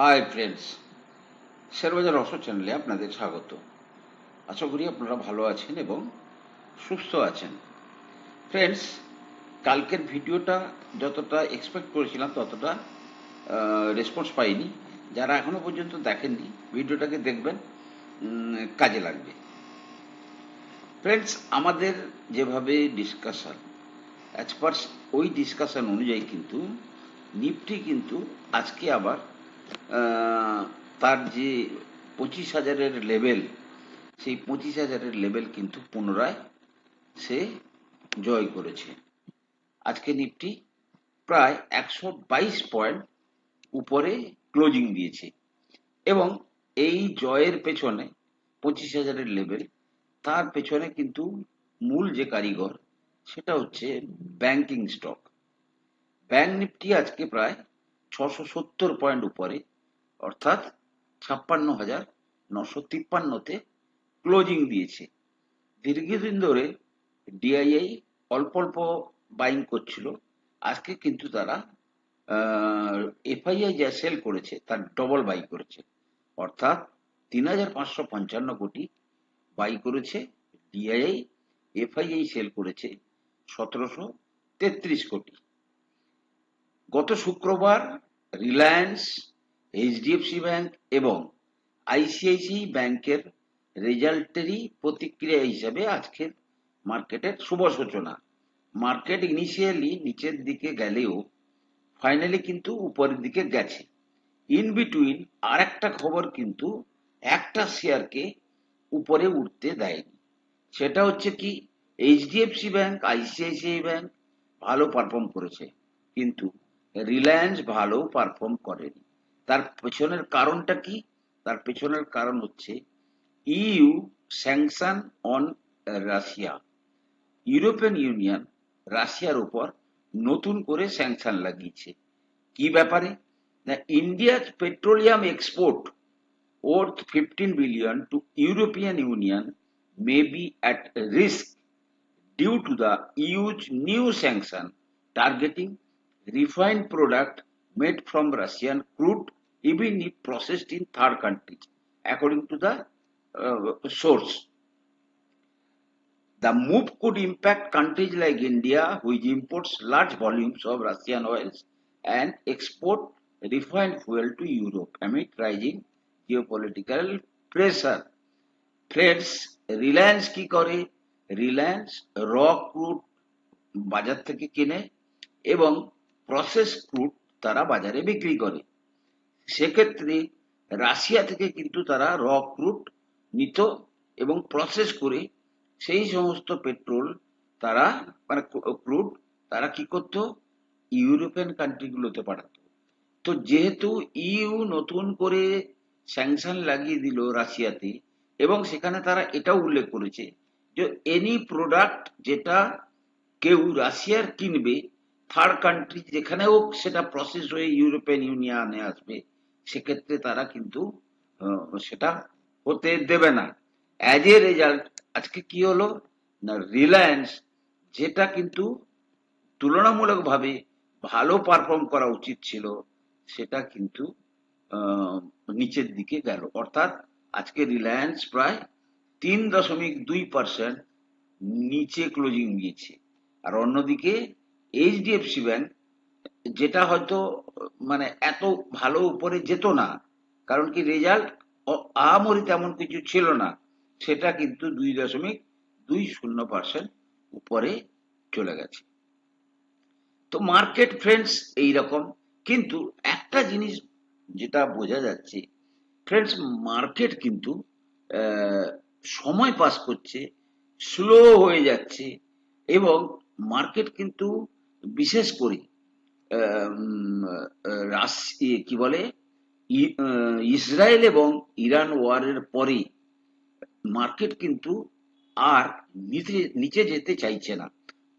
Hi friends শেয়ারবাজার রস চ্যানেলে আপনাদের স্বাগত। আশা করি আপনারা ভালো আছেন এবং সুস্থ আছেন। ফ্রেন্ডস কালকের ভিডিওটা যতটা এক্সপেক্ট করেছিলাম, ততটা রেসপন্স পাইনি। যারা এখনও পর্যন্ত দেখেননি, ভিডিওটাকে দেখবেন কাজে লাগবে। ফ্রেন্ডস আমাদের যেভাবে ডিসকাশন অ্যাজ পার ওই ডিসকাশন অনুযায়ী কিন্তু নিফটি কিন্তু আজকে আবার তার যে পঁচিশ হাজারের লেভেল সেই পঁচিশ হাজারের লেভেল কিন্তু পুনরায় সে জয় করেছে। আজকে নিফটি প্রায় একশো বাইশ পয়েন্ট উপরে ক্লোজিং দিয়েছে এবং এই জয়ের পেছনে পঁচিশ হাজারের লেভেল তার পেছনে কিন্তু মূল যে কারিগর, সেটা হচ্ছে ব্যাংকিং স্টক ব্যাংক নিফটি আজকে প্রায় ছশো সত্তর পয়েন্ট উপরে, অর্থাৎ ছাপ্পান্ন হাজার নশো তিপ্পান্নতে ক্লোজিং দিয়েছে। দীর্ঘদিন ধরে ডিআইআই অল্প অল্প বাইং করছিল। আজকে কিন্তু তারা এফআইআই যা সেল করেছে তার ডবল বাই করেছে। অর্থাৎ তিন হাজার পাঁচশো পঞ্চান্ন কোটি বাই করেছে ডিআইআই। এফআইআই সেল করেছে সতেরোশো তেত্রিশ কোটি। গত শুক্রবার রিলায়েন্স, এইচডিএফসি ব্যাংক এবং আইসিআইসি ব্যাংকের রেজাল্টেরই প্রতিক্রিয়া হিসাবে আজকের মার্কেটের শুভ সূচনা। মার্কেট ইনিশিয়ালি নিচের দিকে গেলেও ফাইনালি কিন্তু উপরের দিকে গেছে। ইন বিটুইন আর একটা খবর কিন্তু একটা শেয়ারকে উপরে উঠতে দেয়নি। সেটা হচ্ছে কি, এইচডিএফসি ব্যাংক, আইসিআইসিআই ব্যাংক ভালো পারফর্ম করেছে। কিন্তু রিলায়েন্স ভালো পারফর্ম করেনি। তার পেছনের কারণটা কি? তার পেছনের কারণ হচ্ছে EU sanction on Russia European Union রাশিয়ার উপর নতুন করে স্যাংশন লাগিয়েছে। কি ব্যাপারে? না petroleum export worth 15 billion to European Union may be at risk due to the EU's new sanction targeting refined product made from Russian crude even if processed in third countries according to the uh, source. The move could impact countries like India, which imports large volumes of Russian oils and export refined fuel to Europe amid rising geopolitical pressure. Friends Reliance কি করে রিলায়েন্স র crude বাজার থেকে কিনে এবং process crude তারা বাজারে বিক্রি করে। সেক্ষেত্রে রাশিয়া থেকে কিন্তু তারা র ক্রুড নিত এবং প্রসেস করে সেই সমস্ত পেট্রোল তারা মানে ক্রুড তারা কি করতো? ইউরোপিয়ান কান্ট্রিগুলোতে পাঠাতো। তো যেহেতু ইউ নতুন করে স্যাংশন লাগিয়ে দিল রাশিয়াতে এবং সেখানে তারা এটাও উল্লেখ করেছে যে এনি প্রোডাক্ট যেটা কেউ রাশিয়ার কিনবে থার্ড কান্ট্রি যেখানে হোক, সেটা প্রসেস হয়ে ইউরোপিয়ান ইউনিয়নে আসবে। সেক্ষেত্রে তারা কিন্তু সেটা হতে দেবে না। অ্যাজ এ রেজাল্ট আজকে কি হলো? না রিলায়েন্স যেটা কিন্তু তুলনামূলকভাবে ভালো পারফর্ম করা উচিত ছিল, সেটা কিন্তু নিচের দিকে গেল। অর্থাৎ আজকে রিলায়েন্স প্রায় তিন দশমিক দুই পার্সেন্ট নিচে ক্লোজিং দিয়েছে। আর অন্যদিকে এইচডিএফসি ব্যাংক যেটা হয়তো মানে এত ভালো উপরে যেত না, কারণ কি রেজাল্ট আহামরি তেমন কিছু ছিল না। সেটা কিন্তু দুই দশমিক দুই শূন্য পার্সেন্ট উপরে চলে গেছে। তো মার্কেট ফ্রেন্ডস এইরকম। কিন্তু একটা জিনিস যেটা বোঝা যাচ্ছে ফ্রেন্ডস মার্কেট কিন্তু সময় পাস করছে স্লো হয়ে যাচ্ছে এবং মার্কেট কিন্তু বিশেষ করে কি বলে? ইসরায়েল এবং ইরান ওয়ারের পরে মার্কেট কিন্তু আর নিচে নিচে যেতে চাইছে না।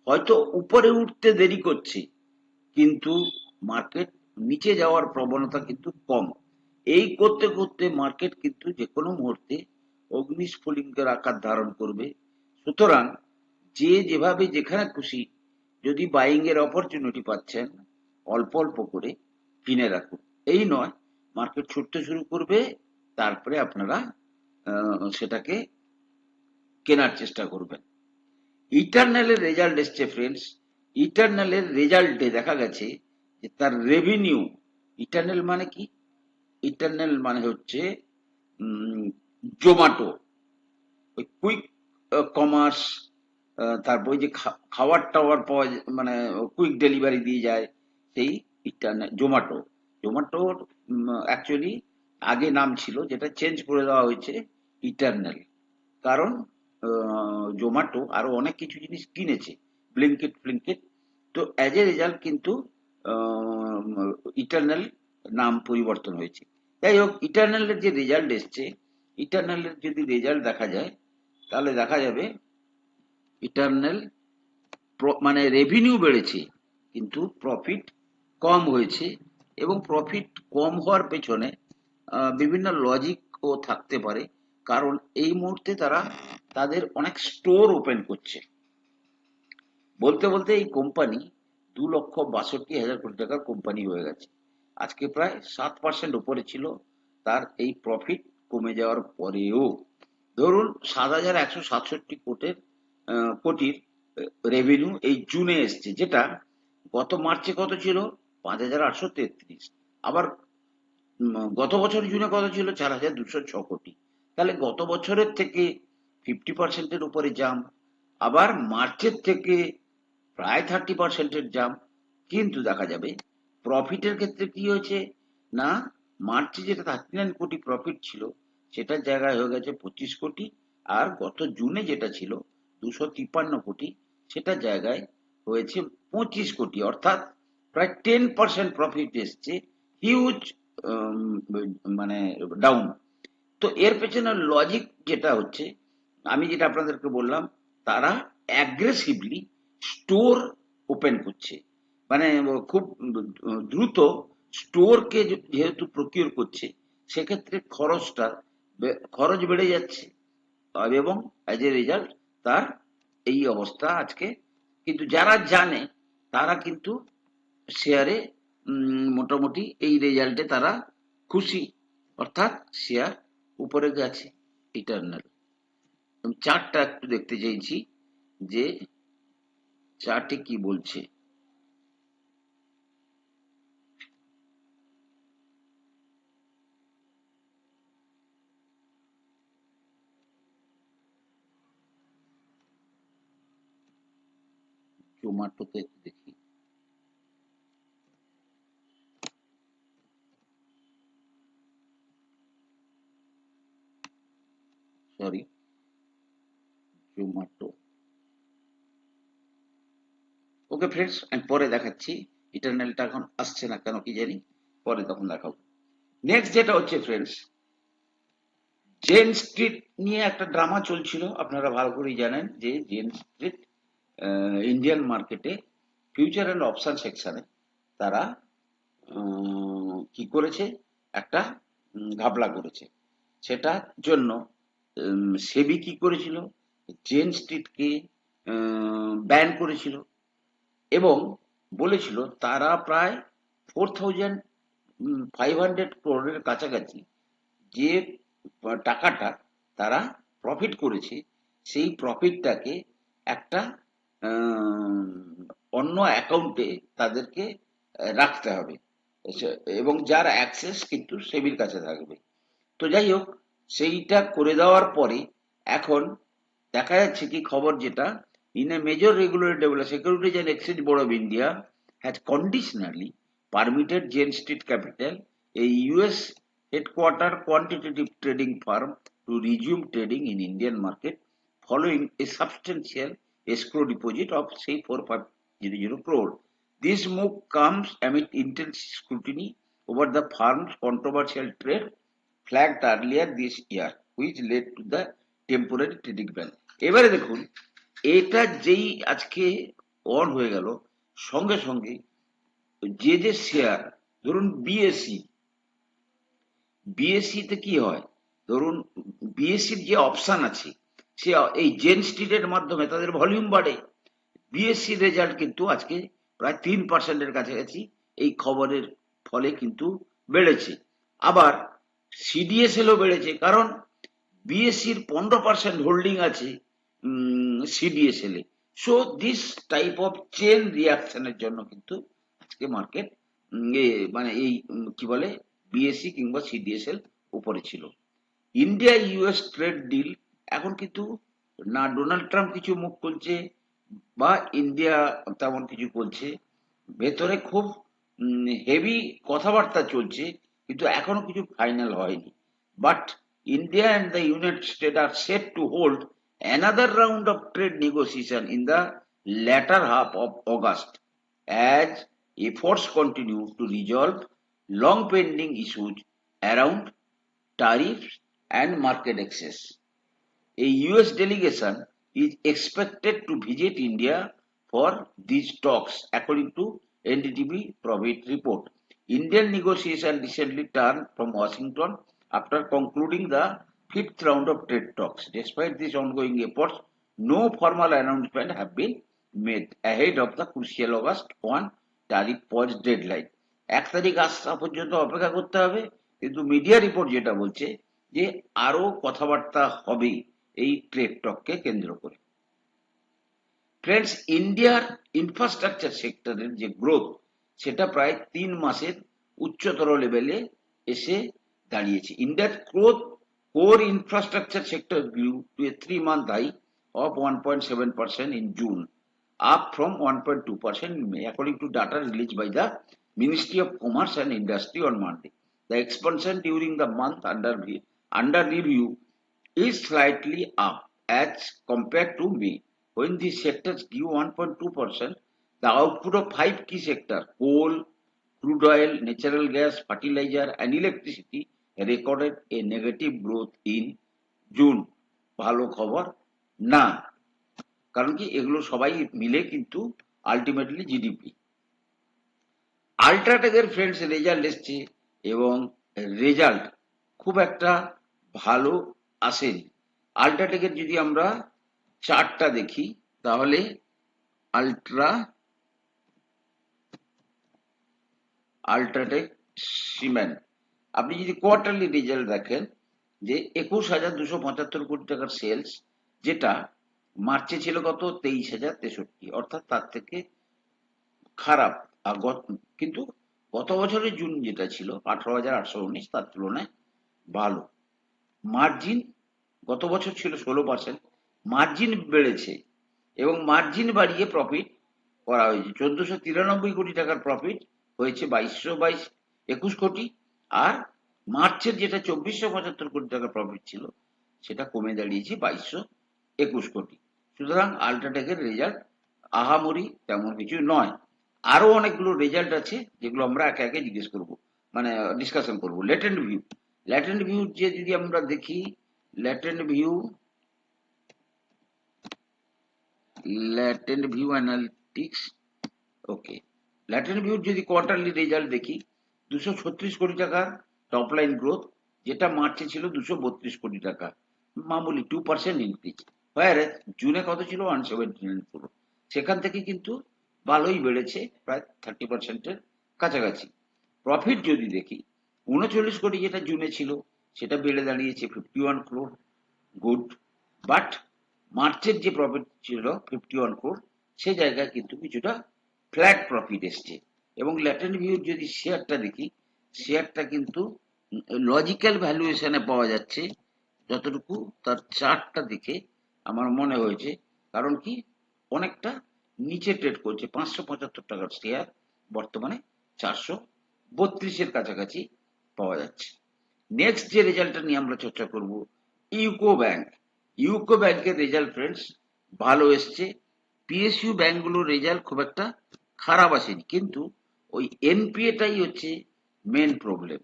হয়তো উপরে উঠতে দেরি করছে, কিন্তু মার্কেট নিচে যাওয়ার প্রবণতা কিন্তু কম। এই করতে করতে মার্কেট কিন্তু যে কোনো মুহূর্তে অগ্নিস্ফুলিঙ্গের আকার ধারণ করবে। সুতরাং যে যেভাবে যেখানে খুশি যদি বাইং এর অপরচুনিটি পাচ্ছেন, অল্প অল্প করে কিনে রাখুন। এই নয় মার্কেট ছুটতে শুরু করবে, তারপরে আপনারা সেটাকে কেনার চেষ্টা করবেন। ইটার্নালের রেজাল্ট এসছে ফ্রেন্ডস ইটার্নালের রেজাল্টে দেখা গেছে যে তার রেভিনিউ ইটার্নাল মানে কি? ইটার্নাল মানে হচ্ছে জোম্যাটো ওই কুইক কমার্স তারপর যে খা- খাবার টাওয়ার পাওয়া মানে কুইক ডেলিভারি দিয়ে যায়, সেই ইন্টারনেট জোম্যাটো জোম্যাটোর অ্যাকচুয়ালি আগে নাম ছিল, যেটা চেঞ্জ করে দেওয়া হয়েছে ইটার্নাল কারণ জোম্যাটো আরও অনেক কিছু জিনিস কিনেছে ব্লিঙ্কিট ফ্লিঙ্কিট তো অ্যাজ এ রেজাল্ট কিন্তু ইটার্নাল নাম পরিবর্তন হয়েছে। যাই হোক ইটার্নালের যে রেজাল্ট এসছে ইটার্নালের যদি রেজাল্ট দেখা যায়, তাহলে দেখা যাবে ইটার্নাল মানে রেভিনিউ বেড়েছে, কিন্তু প্রফিট কম হয়েছে এবং প্রফিট কম হওয়ার পেছনে বিভিন্ন লজিকও থাকতে পারে, কারণ এই মুহূর্তে তারা তাদের অনেক স্টোর ওপেন করছে। বলতে বলতে এই কোম্পানি দু লক্ষ বাষট্টি হাজার কোটি টাকার কোম্পানি হয়ে গেছে। আজকে প্রায় সাত পার্সেন্ট উপরে ছিল, তার এই প্রফিট কমে যাওয়ার পরেও। ধরুন সাত হাজার একশো সাতষট্টি কোটির কোটির রেভিনিউ এই জুনে এসছে, যেটা গত মার্চে কত ছিল? পাঁচ হাজার আটশো তেত্রিশ। আবার গত বছর জুনে কত ছিল? চার হাজার দুশো ছ কোটি। তাহলে গত বছরের থেকে ফিফটি পার্সেন্টের উপরে জাম আবার মার্চের থেকে প্রায় থার্টি পার্সেন্টের জাম কিন্তু দেখা যাবে প্রফিটের ক্ষেত্রে কি হয়েছে? না, মার্চে যেটা থার্টি নাইন কোটি প্রফিট ছিল, সেটার জায়গায় হয়ে গেছে পঁচিশ কোটি। আর গত জুনে যেটা ছিল দুশো তিপ্পান্ন কোটি সেটার জায়গায় হয়েছে পঁচিশ কোটি, অর্থাৎ প্রায় টেন পার্সেন্ট প্রফিট এসছে হিউজ মানে ডাউন তো এর পেছনে লজিক যেটা হচ্ছে, আমি যেটা আপনাদেরকে বললাম, তারা অ্যাগ্রেসিভলি স্টোর ওপেন করছে। মানে খুব দ্রুত স্টোরকে যেহেতু প্রকিউর করছে, সেক্ষেত্রে খরচটা খরচ বেড়ে যাচ্ছে, এবং অ্যাজ এ রেজাল্ট তার এই অবস্থা আজকে। কিন্তু যারা জানে, তারা কিন্তু শেয়ারে মোটামুটি এই রেজাল্টে তারা খুশি। অর্থাৎ শেয়ার উপরে গেছে ইটার্নাল চার্টটা একটু দেখতে চাইছি যে চার্টে কি বলছে। জোম্যাটোতে দেখি। সরি জোম্যাটো ওকে ফ্রেন্ডস আমি পরে দেখাচ্ছি ইটার্নালটা এখন আসছে না কেন কি জানি, পরে তখন দেখাবো। নেক্সট যেটা হচ্ছে ফ্রেন্ডস জেন স্ট্রিট নিয়ে একটা ড্রামা চলছিল, আপনারা ভালো করেই জানেন যে জেন স্ট্রিট ইন্ডিয়ান মার্কেটে ফিউচার অ্যান্ড অপশন সেকশনে তারা কি করেছে? একটা ঘাবলা করেছে। সেটার জন্য সেবি কি করেছিল? জেন স্ট্রিটকে ব্যান করেছিল। এবং বলেছিল তারা প্রায় ফোর থাউজেন্ড ফাইভ হান্ড্রেড ক্রোড়ের কাছাকাছি যে টাকাটা তারা প্রফিট করেছে, সেই প্রফিটটাকে একটা অন্য অ্যাকাউন্টে তাদেরকে রাখতে হবে। এবং যার অ্যাক্সেস কিন্তু সেবির কাছে থাকবে। তো যাই হোক সেইটা করে দেওয়ার পরে এখন দেখা যাচ্ছে কি খবর যেটা in a major regular develop securities and exchange board of India has conditionally permitted Jane Street Capital, a US headquarter quantitative trading firm, to resume trading in Indian market following a substantial escrow deposit of say 4500 crore. This move comes amid intense scrutiny over the firm's controversial trade flagged earlier this year, which led to the temporary trading ban. এবারে দেখুন এটা যেই আজকে on হয়ে গেল সঙ্গে সঙ্গে যে যে শেয়ার ধরুন বিএসসি বিএসসি তে কি হয় ধরুন বিএসসির যে অপশন আছে সে, এই জেন স্ট্রিটের মাধ্যমে তাদের ভলিউম বাড়ে। বিএসসি রেজাল্ট কিন্তু আজকে প্রায় তিন পার্সেন্টের কাছাকাছি এই খবরের ফলে কিন্তু বেড়েছে। আবার সিডিএসএলও বেড়েছে, কারণ বিএসসির পনেরো পার্সেন্ট হোল্ডিং আছে CDSL A. So this type of chain রিয়াকশনের জন্য কিন্তু আজকে মার্কেট মানে এই কি বলে বিএসসি কিংবা সিডিএসএল উপরে ছিল। ইন্ডিয়া ইউএস ট্রেড ডিল এখন কিন্তু না ডোনাল্ড ট্রাম্প কিছু মুখ খুলছে বা ইন্ডিয়া তেমন কিছু করছে ভেতরে খুব হেভি কথাবার্তা চলছে, কিন্তু এখনও কিছু ফাইনাল হয়নি but India and the United State are set to hold another round of trade negotiation in the latter half of August as efforts continue to resolve long pending issues around tariffs and market access. A US delegation is expected to visit India for these talks, according to NDTV Profit report. Indian negotiation recently turned from Washington after concluding the fifth round of trade talks. Despite these ongoing efforts, no formal announcement have been made ahead of the crucial August 1 tariff pause deadline. এক তারিখ আসা পর্যন্ত অপেক্ষা করতে হবে কিন্তু media report যেটা বলছে যে আরও কথাবার্তা হবে এই ট্রেড টককে কেন্দ্র করে। ফ্রেন্ডস ইন্ডিয়ার ইনফ্রাস্ট্রাকচার সেক্টরের যে গ্রোথ সেটা প্রায় তিন মাসের উচ্চতর লেভেলে এসে দাঁড়িয়েছে। ইন্ডিয়ার growth core infrastructure sector grew to a three month high of one point seven percent in June up from one point two percent May according to data release by the ministry of commerce and industry on Monday the expansion during the month under under review is slightly up as compared to May, when these sectors grew 1.2%. The output of five key sectors coal, crude oil, natural gas, fertilizer, and electricity recorded a negative growth in June. ভালো খবর না কারণ কি এগুলো সবাই মিলে কিন্তু ultimately GDP আল্ট্রাটেকের ফ্রেন্ডস রেজাল্ট এসছে এবং রেজাল্ট খুব একটা ভালো আসেনি। আল্ট্রাটেকের যদি আমরা চার্টটা দেখি, তাহলে আল্ট্রা আল্ট্রাটেক সিমেন্ট আপনি যদি কোয়ার্টারলি রেজাল্ট দেখেন, যে একুশ হাজার দুশো পঁচাত্তর কোটি টাকার সেলস যেটা মার্চে ছিল কত? তেইশ হাজার তেষট্টি। অর্থাৎ তার থেকে খারাপ। কিন্তু গত বছরের জুন যেটা ছিল, আঠারো হাজার আটশো উনিশ, তার তুলনায় ভালো। মার্জিন গত বছর ছিল ষোলো পার্সেন্ট মার্জিন বেড়েছে এবং মার্জিন বাড়িয়ে প্রফিট করা হয়েছে। চোদ্দশো তিরানব্বই কোটি টাকার প্রফিট হয়েছে বাইশশো বাইশ, একুশ কোটি, আর মার্চের যেটা চব্বিশশো পঁচাত্তর কোটি টাকার প্রফিট ছিল, সেটা কমে দাঁড়িয়েছে বাইশশো একুশ কোটি। সুতরাং আল্ট্রাটেকের রেজাল্ট আহামরি তেমন কিছু নয়। আরও অনেকগুলো রেজাল্ট আছে যেগুলো আমরা একে একে জিজ্ঞেস করব মানে ডিসকাশন করব। ল্যাটেন্ট ভিউ ল্যাটেন্ট ভিউ যে যদি আমরা দেখি Latent View Latent View Analytics okay latent ভিউর যদি কোয়ার্টারলি রেজাল্ট দেখি, দুশো ছত্রিশ কোটি টাকার টপ লাইন গ্রোথ যেটা মার্চে ছিল দুশো বত্রিশ কোটি টাকা। মামুলি টু পার্সেন্ট ইনক্রিজ হ্যাঁ জুনে কত ছিল? ওয়ান সেভেন্টি নাইন পুরো সেখান থেকে কিন্তু ভালোই বেড়েছে, প্রায় থার্টি পার্সেন্টের কাছাকাছি। প্রফিট যদি দেখি উনচল্লিশ কোটি যেটা জুনে ছিল, সেটা বেড়ে দাঁড়িয়েছে fifty one crore good but মার্চের যে প্রফিট ছিল ফিফটি ওয়ান ক্রোড সে জায়গায় কিন্তু কিছুটা ফ্ল্যাট প্রফিট এসছে। এবং ল্যাটেন্ট ভিউর যদি শেয়ারটা দেখি শেয়ারটা কিন্তু লজিক্যাল ভ্যালুয়েশনে পাওয়া যাচ্ছে। যতটুকু তার চার্টটা দেখে আমার মনে হয়েছে, কারণ কি অনেকটা নিচে ট্রেড করছে, পাঁচশো পঁচাত্তর টাকার শেয়ার বর্তমানে চারশো বত্রিশের কাছাকাছি পাওয়া যাচ্ছে। নেক্সট যে রেজাল্টটা নিয়ে আমরা চর্চা করব, ইউকো ব্যাংক। ইউকো ব্যাংকের রেজাল্ট ফ্রেন্ডস ভালো এসছে। পিএসইউ ব্যাংকগুলোর রেজাল্ট খুব একটা খারাপ আসেনি। কিন্তু ওই এনপিএটাই হচ্ছে মেন প্রবলেম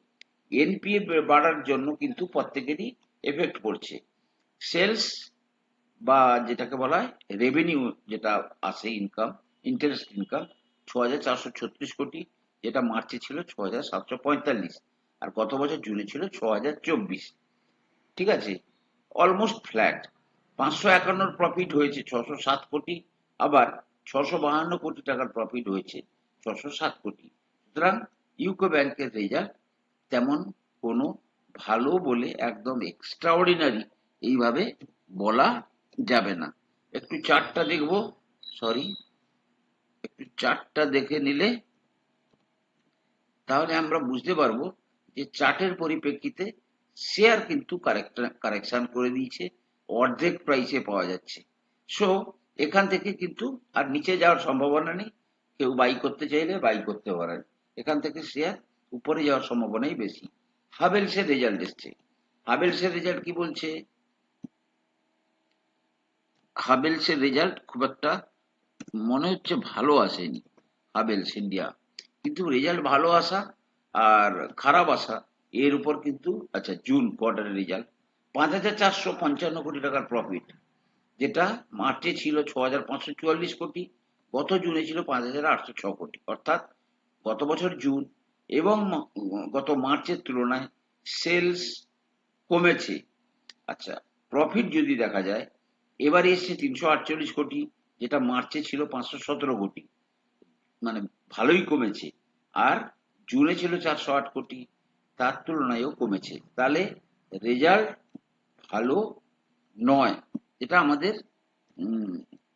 এনপিএ বাড়ার জন্য কিন্তু প্রত্যেকেরই এফেক্ট পড়ছে। সেলস বা যেটাকে বলা হয় রেভিনিউ যেটা আসে ইনকাম ইন্টারেস্ট ইনকাম ছ হাজার চারশো ছত্রিশ কোটি, যেটা মার্চে ছিল ছ হাজার সাতশো পঁয়তাল্লিশ। আর গত বছর জুনে ছিল? ছ হাজার চব্বিশ। ঠিক আছে? অলমোস্ট ফ্ল্যাট পাঁচশো একান্নর প্রফিট হয়েছে ছশো সাত কোটি, আবার ছশো বাহান্ন কোটি টাকার প্রফিট হয়েছে ছশো সাত কোটি। সুতরাং ইউকো ব্যাংকের রেজাল্ট তেমন কোনো ভালো বলে একদম এক্সট্রাঅর্ডিনারি এইভাবে বলা যাবে না। একটু চারটা দেখব। সরি একটু চারটা দেখে নিলে তাহলে আমরা বুঝতে পারব যে চার্টের পরিপ্রেক্ষিতে শেয়ার কিন্তু কারেকশন করে দিয়েছে, অর্ধেক প্রাইসে পাওয়া যাচ্ছে। সো এখান থেকে কিন্তু আর নিচে যাওয়ার সম্ভাবনা নেই। কেউ বাই করতে চাইলে বাই করতে পারেন। এখান থেকে শেয়ার উপরে যাওয়ার সম্ভাবনাই বেশি। হাভেলসের রেজাল্ট এসছে। হাভেলসের রেজাল্ট কি বলছে? হাভেলসের রেজাল্ট খুব একটা মনে হচ্ছে ভালো আসেনি হাভেলস ইন্ডিয়া। কিন্তু রেজাল্ট ভালো আসা আর খারাপ আসা এর উপর কিন্তু আচ্ছা জুন কোয়ার্টারের রেজাল্ট পাঁচ হাজার চারশো পঞ্চান্ন কোটি টাকার প্রফিট যেটা মার্চে ছিল ছ হাজার পাঁচশো চুয়াল্লিশ কোটি, গত জুনে ছিল পাঁচ হাজার আটশো ছ কোটি। অর্থাৎ গত বছর জুন এবং গত মার্চের তুলনায় সেলস কমেছে। আচ্ছা প্রফিট যদি দেখা যায়, এবারে এসছে তিনশো আটচল্লিশ কোটি, যেটা মার্চে ছিল পাঁচশো সতেরো কোটি। মানে ভালোই কমেছে। আর জুনে ছিল চারশো আট কোটি, তার তুলনায়ও কমেছে। তাহলে রেজাল্ট ভালো নয়। এটা আমাদের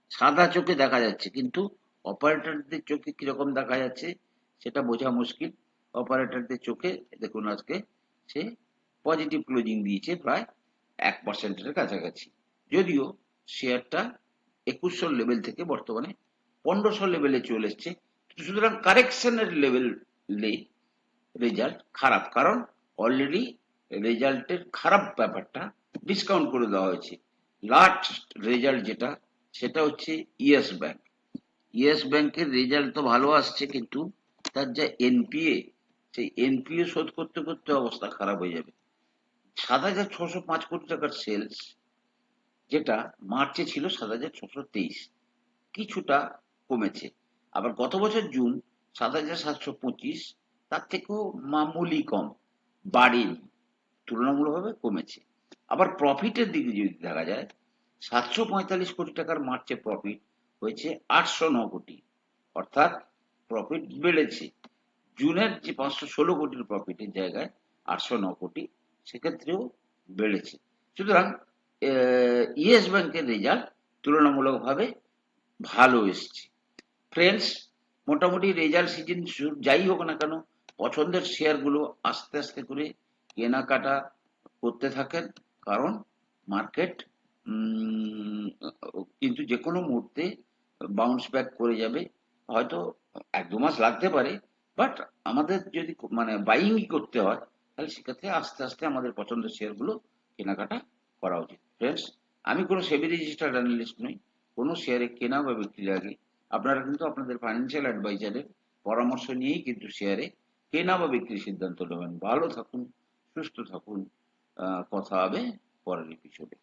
সাদা চোখে দেখা যাচ্ছে। কিন্তু অপারেটরদের চোখে কীরকম দেখা যাচ্ছে, সেটা বোঝা মুশকিল। অপারেটরদের চোখে, দেখুন আজকে, সে পজিটিভ ক্লোজিং দিয়েছে প্রায় এক পার্সেন্টের কাছাকাছি। যদিও শেয়ারটা একুশশো লেভেল থেকে বর্তমানে পনেরোশো লেভেলে চলে এসছে। সুতরাং কারেকশনের লেভেলে রেজাল্ট খারাপ। কারণ অলরেডি রেজাল্টের খারাপ ব্যাপারটা ডিসকাউন্ট করে দেওয়া হয়েছে। লাস্ট রেজাল্ট যেটা, সেটা হচ্ছে ইয়েস ব্যাংক। ইয়েস ব্যাংকের রেজাল্ট তো ভালো আসছে, কিন্তু তার যা এনপিএ, সেই এনপিএ শোধ করতে করতে অবস্থা খারাপ হয়ে যাবে। সাত হাজার ছশো পাঁচ কোটি টাকার সেলস যেটা মার্চে ছিল সাত হাজার ছশো তেইশ। কিছুটা কমেছে। আবার গত বছর জুন সাত হাজার সাতশো পঁচিশ, তার থেকেও মামুলি কম বাড়েনি তুলনামূলকভাবে কমেছে। আবার প্রফিটের দিকে যদি দেখা যায়, সাতশো পঁয়তাল্লিশ কোটি টাকার মার্চে প্রফিট হয়েছে আটশো ন কোটি। অর্থাৎ প্রফিট বেড়েছে। জুনের যে পাঁচশো ষোলো কোটির প্রফিটের জায়গায় আটশো ন কোটি, সেক্ষেত্রেও বেড়েছে। সুতরাং ইয়েস ব্যাংকের রেজাল্ট তুলনামূলকভাবে ভালো এসছে। ফ্রেন্ডস মোটামুটি রেজাল্ট সিজন যাই হোক না কেন, পছন্দের শেয়ারগুলো আস্তে আস্তে করে কেনাকাটা করতে থাকেন। কারণ মার্কেট কিন্তু যে কোনো মুহূর্তে বাউন্স ব্যাক করে যাবে। হয়তো এক দু মাস লাগতে পারে বাট আমাদের যদি মানে বাইংই করতে হয়, তাহলে সেক্ষেত্রে আস্তে আস্তে আমাদের পছন্দের শেয়ারগুলো কেনাকাটা করা উচিত। ফ্রেন্ডস আমি কোনো সেবি রেজিস্টার্ড অ্যানালিস্ট নই। কোনো শেয়ারে কেনা বা বিক্রির আগে আপনারা কিন্তু আপনাদের ফাইন্যান্সিয়াল অ্যাডভাইজারের পরামর্শ নিয়েই কিন্তু শেয়ারে কেনা বা বিক্রির সিদ্ধান্ত নেবেন। ভালো থাকুন, সুস্থ থাকুন। কথা হবে পরের এপিসোডে